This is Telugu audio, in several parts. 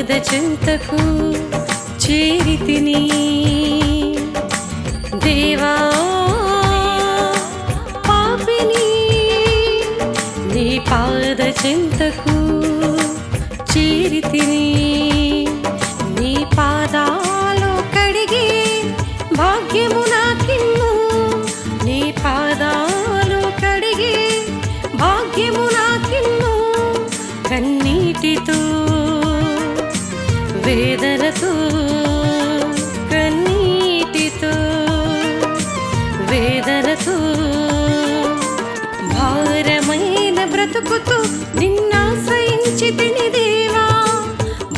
పద చేరి తిని. దేవా పాపిని నీ పాద చేరి తిని. నీ పాదాలు కడిగి భాగ్యమున వేదనతో కన్నీటితో వేదనతో భారమైన బ్రతుకుతూ నిన్నాశ్రయించి దేవా.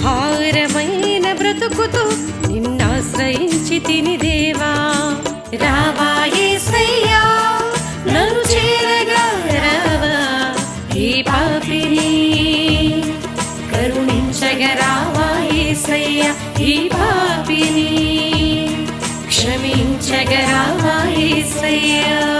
భారమైన బ్రతుకుతూ నిన్నాశ్రయించి దేవా. రావా క్షమించగరావా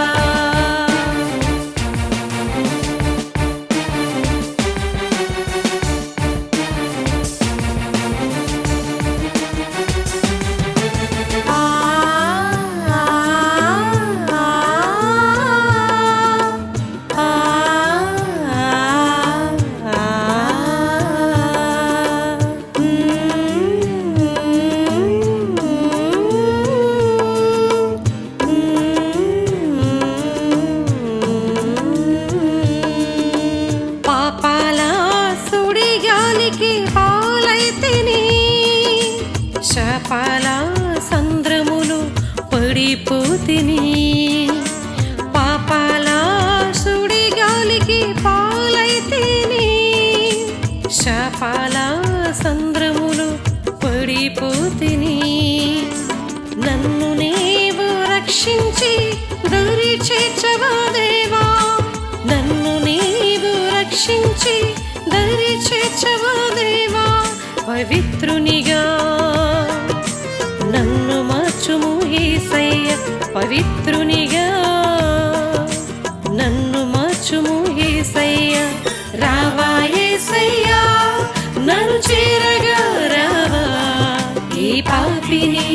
పాల సంద్రములు పడిపోతిని. పాపాల సుడి గాలికి పాలైతిని. శాపాల సంద్రములు పడిపోతిని. నన్ను నీవు రక్షించి దరి చేర్చవా దేవా? నన్ను నీవు రక్షించి దరి చేర్చవా దేవా? పవిత్రునిగా నన్ను మార్చుము ఏసయ్య పవిత్రునిగా. నన్ను మార్చుము ఏసయ్య రావా ఏసయ్యా నన్ను చేరగా రావా. ఈ పాపిని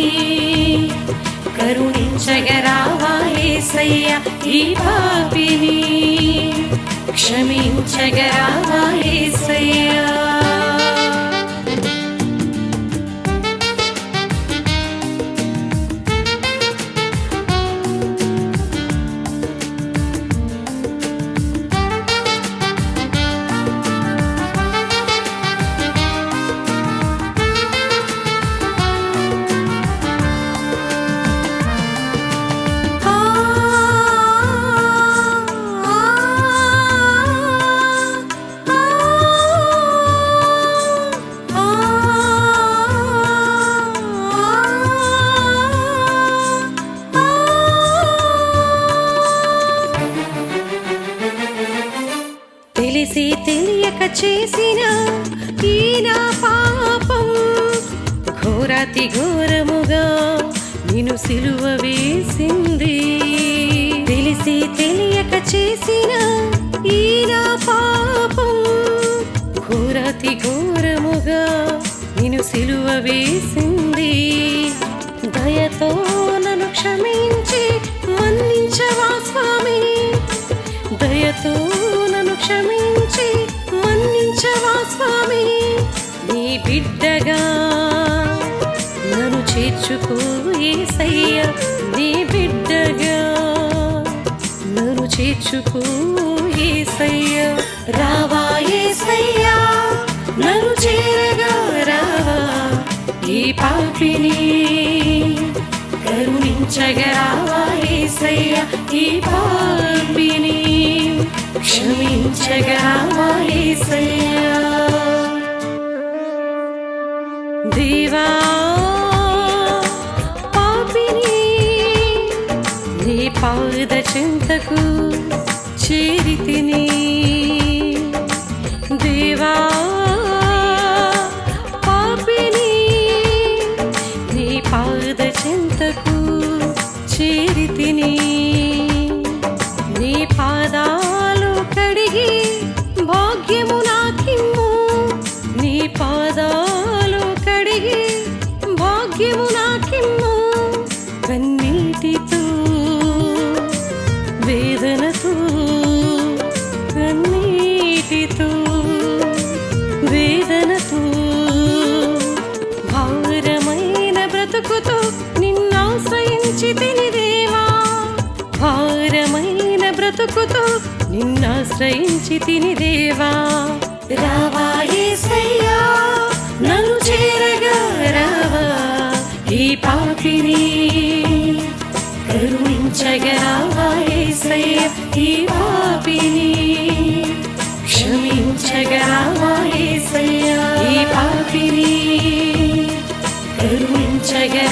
కరుణించగరావా ఏసయ్య ఈ పాపిని క్షమించగరావా ఏసయ్యా చేసిన ఈ నా పాపం. ఘోరాతి ఘోరముగా నేను సిలువ వేసింది. తెలిసి తెలియక చేసిన ఈ నా పాపం. ఘోరాతి ఘోరముగా నేను సిలువ వేసింది. దయతో నన్ను క్షమించి మన్నించవా స్వామి. దయతో నన్ను క్షమించి బిడ్డగా నన్ను చేర్చుకో ఏసయ్య నీ బిడ్డగా. నన్ను చేర్చుకో ఏసయ్య రావా ఏసయ్యా నన్ను చేరగా రావా. ఈ పాపిని కరుణించగరావా ఏసయ్య ఈ పాపిని క్షమించగరావా ఏసయ్యా. దేవా ఆశ్రయించి తిని దేవా. రావా నన్ను చేరగా రావా. ఈ పాపిని కరుణించగా రావా ఈ పాపిని క్షమించగా రావా ఈ పాపిని కరుణించగా